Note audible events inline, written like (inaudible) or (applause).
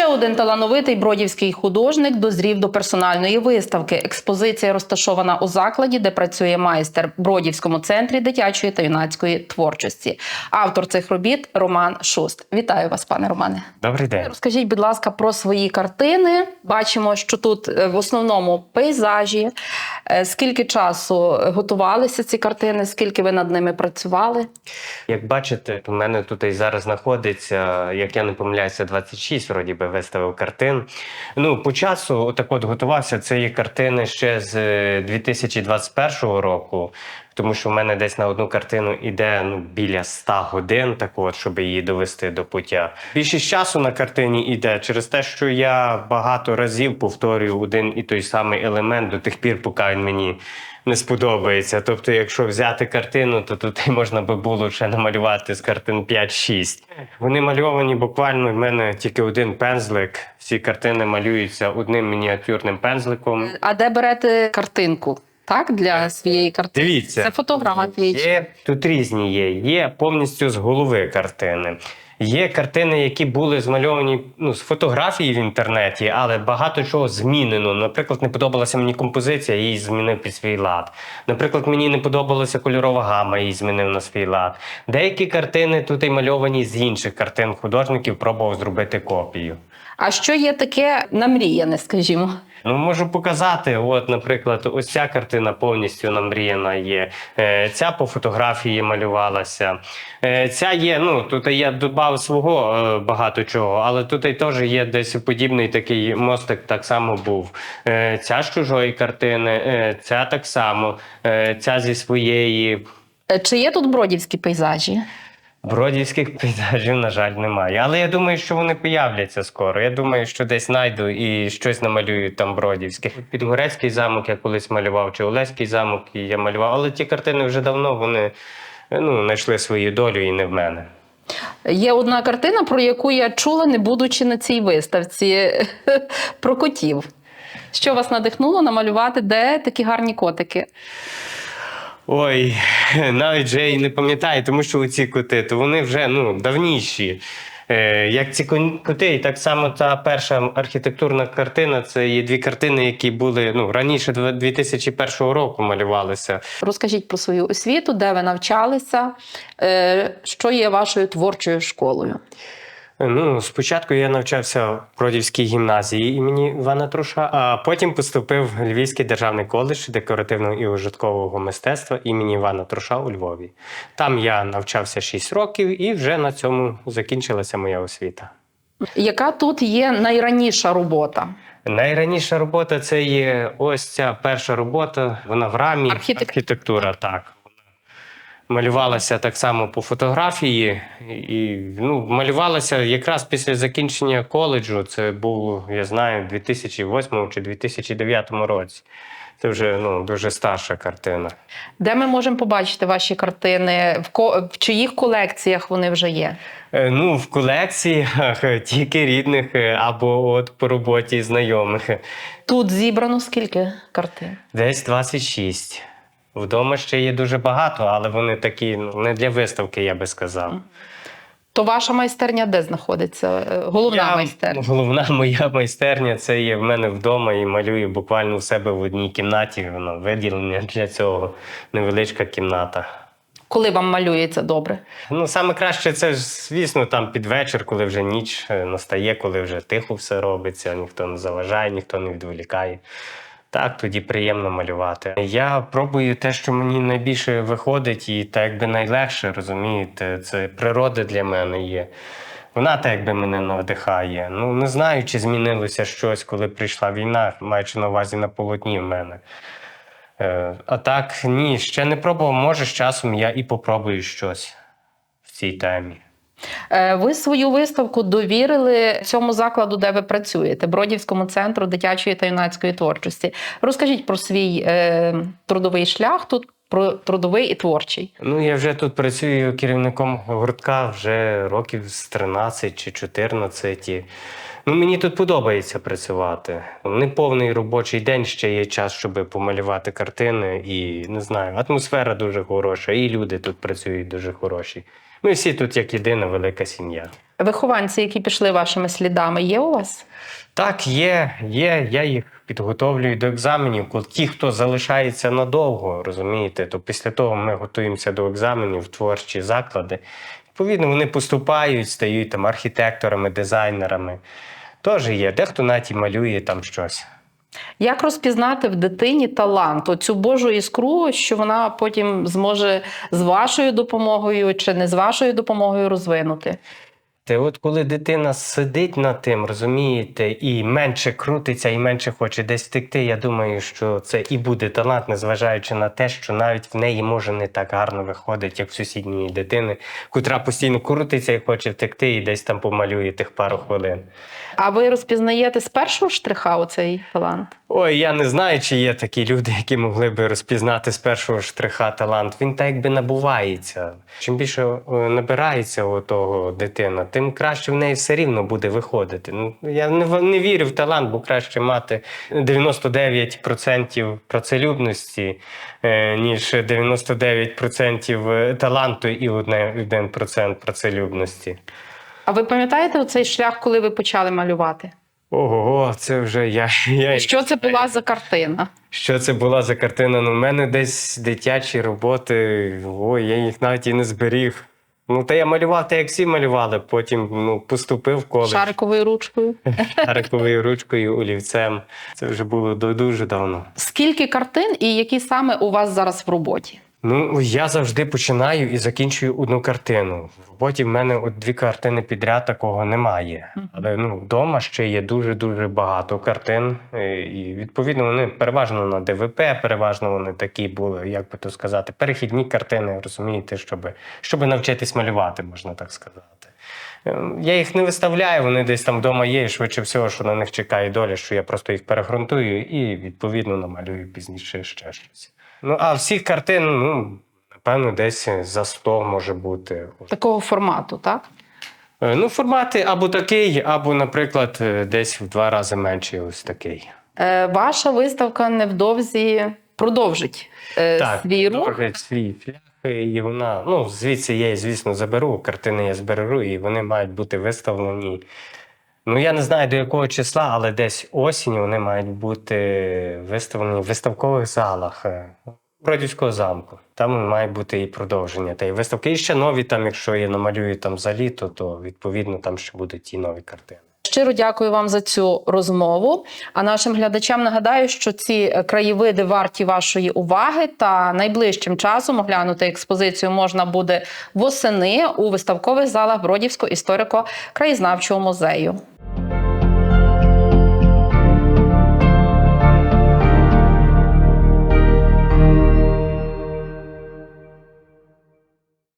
Ще один талановитий бродівський художник дозрів до персональної виставки. Експозиція розташована у закладі, де працює майстер Бродівському центрі дитячої та юнацької творчості. Автор цих робіт Роман Шуст. Вітаю вас, пане Романе. Добрий день. Розкажіть, будь ласка, про свої картини. Бачимо, що тут е, в основному пейзажі. Е, Скільки часу готувалися ці картини? Скільки ви над ними працювали? Як бачите, у мене тут і зараз знаходиться, як я не помиляюся, 26 вроді би виставив картин. Ну, по часу так от готувався. Це є картини ще з е, 2021 року. Тому що в мене десь на одну картину іде ну, біля 100 годин, так от, щоб її довести до пуття. Більшість часу на картині іде через те, що я багато разів повторюю один і той самий елемент до тих пір, поки він мені не сподобається. Тобто, якщо взяти картину, то тут (laughs) можна би було ще намалювати з картин 5-6. Вони мальовані буквально в мене тільки один пензлик. Всі картини малюються одним мініатюрним пензликом. А де берете картинку? Так, для своєї картини? Дивіться, Це фотографії. Є тут різні є. Є повністю з голови картини. Є картини, які були змальовані ну, з фотографії в інтернеті, але багато чого змінено. Наприклад, не подобалася мені композиція, її змінив під свій лад. Наприклад, мені не подобалася кольорова гама, її змінив на свій лад. Деякі картини тут і мальовані з інших картин художників, пробував зробити копію. А що є таке намріяне, скажімо? Ну, можу показати. От, наприклад, ось ця картина повністю намріяна є. Е, Ця по фотографії малювалася. Е, Ця є, ну тут я додав свого е, багато чого, але тут і теж є десь подібний такий мостик, так само був. Ця з чужої картини, ця так само, ця зі своєї. Чи є тут бродівські пейзажі? Бродівських пейзажів, на жаль, немає. Але я думаю, що вони появляться скоро. Я думаю, що десь знайду і щось намалюю там бродівське. Підгорецький замок я колись малював, чи Олеський замок я малював, але ті картини вже давно вони ну, знайшли свою долю і не в мене. Є одна картина, про яку я чула, не будучи на цій виставці (laughs) про котів. Що вас надихнуло намалювати, де такі гарні котики? Ой, навіть вже і не пам'ятаю, тому що ці коти, то вони вже ну, давніші. Е, як ці коти, і так само та перша архітектурна картина це є дві картини, які були ну, раніше дв- 2001 року малювалися. Розкажіть про свою освіту, де ви навчалися, е, що є вашою творчою школою. Ну, спочатку я навчався в Бродівській гімназії імені Івана Труша, а потім поступив в Львівський державний коледж декоративного і ужиткового мистецтва імені Івана Труша у Львові. Там я навчався 6 років і вже на цьому закінчилася моя освіта. Яка тут є найраніша робота? Найраніша робота це є ось ця перша робота. Вона в рамі Архітек- архітектура, так. Малювалася так само по фотографії, і ну, малювалася якраз після закінчення коледжу. Це був, я знаю, 2008 чи 2009 році. Це вже ну, дуже старша картина. Де ми можемо побачити ваші картини? В, ко... в чиїх колекціях вони вже є? Е, Ну, в колекціях тільки рідних е, або от по роботі знайомих. Тут зібрано скільки картин? Десь 26. Вдома ще є дуже багато, але вони такі ну, не для виставки, я би сказав. То ваша майстерня де знаходиться? Головна Я- майстерня. Головна моя майстерня це є в мене вдома і малюю буквально у себе в одній кімнаті. Воно виділення для цього невеличка кімната. Коли вам малюється добре? Ну, саме краще це ж, звісно, там під вечір, коли вже ніч е, настає, коли вже тихо все робиться, ніхто не заважає, ніхто не відволікає. Так, тоді приємно малювати. Я пробую те, що мені найбільше виходить, і так якби найлегше, розумієте, це природа для мене є. Вона так якби мене надихає. Ну не знаю, чи змінилося щось, коли прийшла війна, маючи на увазі на полотні в мене. Е, а так, ні, ще не пробував. Може, з часом я і попробую щось в цій темі. Е, Ви свою виставку довірили цьому закладу, де ви працюєте, Бродівському центру дитячої та юнацької творчості. Розкажіть про свій е, трудовий шлях тут, про трудовий і творчий. Ну, я вже тут працюю керівником гуртка вже років з 13 чи 14. Ну, мені тут подобається працювати. Неповний робочий день ще є час, щоб помалювати картини. І не знаю, атмосфера дуже хороша, і люди тут працюють дуже хороші. Ми всі тут як єдина велика сім'я. Вихованці, які пішли вашими слідами, є у вас? Так, є, є. Я їх підготовлюю до екзаменів. Ті, хто залишається надовго, розумієте, то після того ми готуємося до екзаменів в творчі заклади. Відповідно, вони поступають, стають там архітекторами, дизайнерами. Теж є. Дехто навіть і малює там щось. Як розпізнати в дитині талант, оцю Божу іскру, що вона потім зможе з вашою допомогою чи не з вашою допомогою розвинути? Те, от коли дитина сидить над тим, розумієте, і менше крутиться, і менше хоче десь втекти, я думаю, що це і буде талант, незважаючи на те, що навіть в неї може не так гарно виходить, як в сусідньої дитини, котра постійно крутиться і хоче втекти, і десь там помалює тих пару хвилин. А ви розпізнаєте з першого штриха оцей талант? Ой, я не знаю, чи є такі люди, які могли би розпізнати з першого штриха талант. Він так якби набувається. Чим більше е, набирається у того дитина, тим краще в неї все рівно буде виходити. Ну, я не, не вірю в талант, бо краще мати 99% працелюбності, е, ніж 99% таланту і 1% працелюбності. А ви пам'ятаєте оцей шлях, коли ви почали малювати? Ого, це вже я. я Що це була за картина? Що це була за картина? Ну, в мене десь дитячі роботи. Ой, я їх навіть і не зберіг. Ну, та я малював так, як всі малювали. Потім ну, поступив в коледж Шариковою ручкою? (laughs) шариковою ручкою, олівцем. Це вже було дуже давно. Скільки картин і які саме у вас зараз в роботі? Ну, я завжди починаю і закінчую одну картину. В роботі в мене от дві картини підряд такого немає. Але ну, вдома ще є дуже-дуже багато картин. е, І відповідно вони переважно на ДВП, переважно вони такі були, як би то сказати, перехідні картини, розумієте, щоб, щоб навчитись малювати, можна так сказати. Е, Я їх не виставляю, вони десь там вдома є, і швидше всього, що на них чекає доля, що я просто їх перегрунтую і відповідно намалюю пізніше ще щось. Ну, а всіх картин, ну, напевно, десь за 100 може бути. Такого формату, так? Е, Ну, формати або такий, або, наприклад, е, десь в два рази менший ось такий. Е, ваша виставка невдовзі продовжить е, свій рух. свій шлях, і вона, ну, звідси я, її, звісно, заберу, картини я зберу, і вони мають бути виставлені. Ну, я не знаю до якого числа, але десь осінь вони мають бути виставлені в виставкових залах е, Бродівського замку. Там має бути і продовження. Та й виставки. І ще нові, там, якщо я намалюю там за літо, то відповідно там ще будуть і нові картини. Щиро дякую вам за цю розмову. А нашим глядачам нагадаю, що ці е, краєвиди варті вашої уваги. Та найближчим часом оглянути експозицію можна буде восени у виставкових залах Бродівського історико-краєзнавчого музею.